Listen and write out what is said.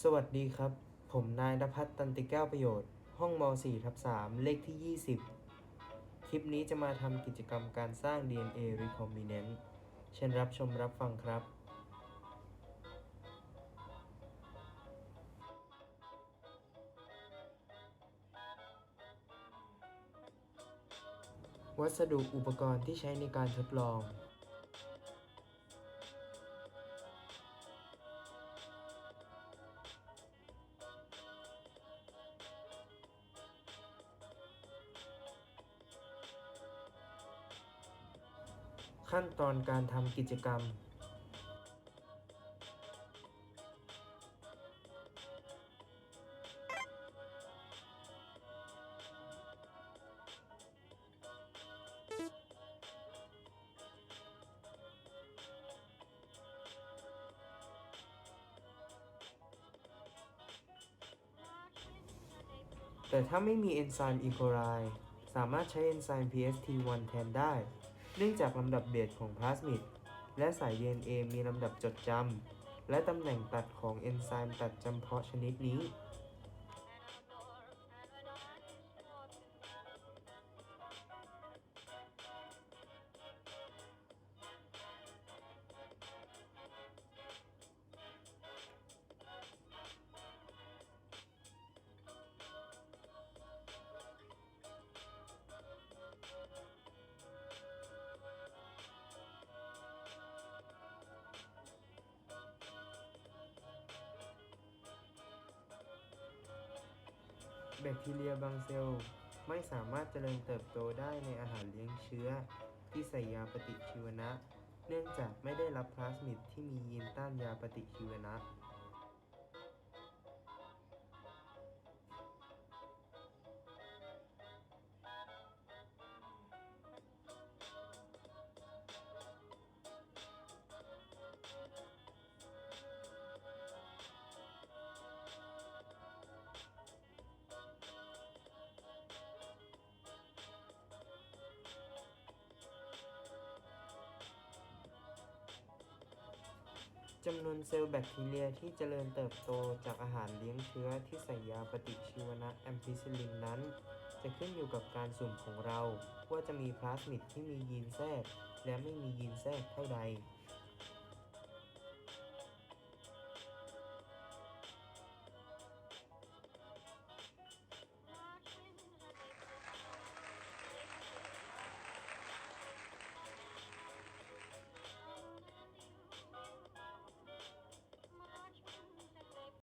สวัสดีครับ ผมนายนภัสตันติแก้วประโยชน์ ห้องม .4 ทับ3เลขที่ 20 คลิปนี้จะมาทำกิจกรรมการสร้าง DNA Recombinant เชิญรับชมรับฟังครับ วัสดุอุปกรณ์ที่ใช้ในการทดลอง ขั้นตอนการทำกิจกรรม แต่ถ้าไม่มีเอนไซม์อีโคไลสามารถใช้เอนไซม์ PST1 แทนได้ เนื่องจากลำดับเบสของพลาสมิดและสาย DNA มีลำดับจดจำและตำแหน่งตัดของเอนไซม์ตัดจำเพาะชนิดนี้ แบคทีเรียบางเซลล์ไม่สามารถเจริญเติบโตได้ในอาหารเลี้ยงเชื้อ ที่ใส่ยาปฏิชีวนะ เนื่องจากไม่ได้รับพลาสมิดที่มียีนต้านยาปฏิชีวนะ จำนวนเซลล์แบคทีเรียที่เจริญเติบโตจากอาหารเลี้ยงเชื้อที่ใส่ยาปฏิชีวนะแอมพิซิลินนั้น จะขึ้นอยู่กับการสุ่มของเรา ว่าจะมีพลาสมิดที่มียีนแทรก และไม่มียีนแทรกเท่าใด